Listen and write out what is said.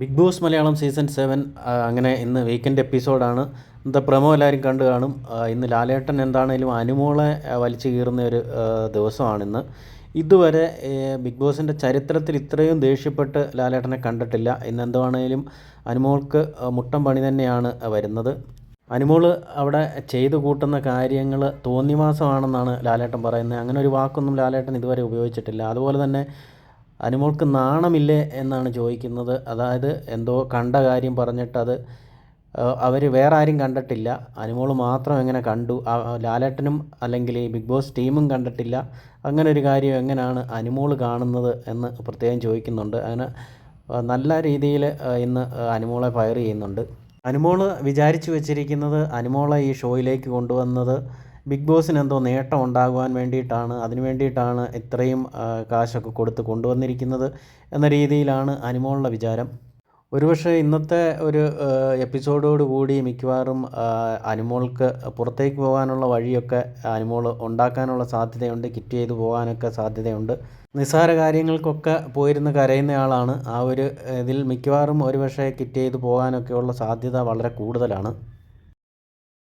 Bigg Boss Malayalam season seven അങ്ങനെ ഇന്ന് weekend എപ്പിസോഡാണ് ഇന്നത്തെ പ്രമോ എല്ലാവരും കണ്ടു കാണും. ഇന്ന് ലാലേട്ടൻ എന്താണേലും അനുമോളെ വലിച്ചു കീറുന്ന ഒരു ദിവസമാണിന്ന് ഇതുവരെ ബിഗ് ബോസിന്റെ ചരിത്രത്തിൽ ഇത്രയും ദേഷ്യപ്പെട്ട് ലാലേട്ടനെ കണ്ടിട്ടില്ല. ഇന്ന് എന്തുവാണേലും അനുമോൾക്ക് മുട്ടം പണി തന്നെയാണ് വരുന്നത്. അനുമോൾ അവിടെ ചെയ്തു കൂട്ടുന്ന കാര്യങ്ങൾ തോന്നിവാസമാണെന്നാണ് ലാലേട്ടൻ പറയുന്നത്. അങ്ങനെ ഒരു വാക്കൊന്നും ലാലേട്ടൻ ഇതുവരെ ഉപയോഗിച്ചിട്ടില്ല. അതുപോലെ തന്നെ അനുമോൾക്ക് നാണമില്ലേ എന്നാണ് ചോദിക്കുന്നത്. അതായത് എന്തോ കണ്ട കാര്യം പറഞ്ഞിട്ടത് അവർ വേറെ ആരും കണ്ടിട്ടില്ല. അനുമോൾ മാത്രം എങ്ങനെ കണ്ടു? ലാലേട്ടനും അല്ലെങ്കിൽ ബിഗ് ബോസ് ടീമും കണ്ടിട്ടില്ല. അങ്ങനെ ഒരു കാര്യം എങ്ങനെയാണ് അനുമോൾ കാണുന്നത് എന്ന് പ്രത്യേകം ചോദിക്കുന്നുണ്ട്. അങ്ങനെ നല്ല രീതിയിൽ ഇന്ന് അനുമോളെ ഫയർ ചെയ്യുന്നുണ്ട്. അനുമോൾ വിചാരിച്ചു വെച്ചിരിക്കുന്നത് അനുമോളെ ഈ ഷോയിലേക്ക് കൊണ്ടുവന്നത് ബിഗ് ബോസിന് എന്തോ നേട്ടം ഉണ്ടാകുവാൻ വേണ്ടിയിട്ടാണ് അതിന് വേണ്ടിയിട്ടാണ് ഇത്രയും കാശൊക്കെ കൊടുത്ത് കൊണ്ടുവന്നിരിക്കുന്നത് എന്ന രീതിയിലാണ് അനുമോളുടെ വിചാരം. ഒരുപക്ഷെ ഇന്നത്തെ ഒരു എപ്പിസോഡോട് കൂടി മിക്കവാറും അനുമോൾക്ക് പുറത്തേക്ക് പോകാനുള്ള വഴിയൊക്കെ അനുമോൾ ഉണ്ടാക്കാനുള്ള സാധ്യതയുണ്ട് കിറ്റ് ചെയ്ത് പോകാനൊക്കെ സാധ്യതയുണ്ട്. നിസ്സാര കാര്യങ്ങൾക്കൊക്കെ പോയിരുന്ന് കരയുന്നയാളാണ്. ആ ഒരു ഇതിൽ മിക്കവാറും ഒരുപക്ഷെ കിറ്റ് ചെയ്ത് പോകാനൊക്കെയുള്ള സാധ്യത വളരെ കൂടുതലാണ്.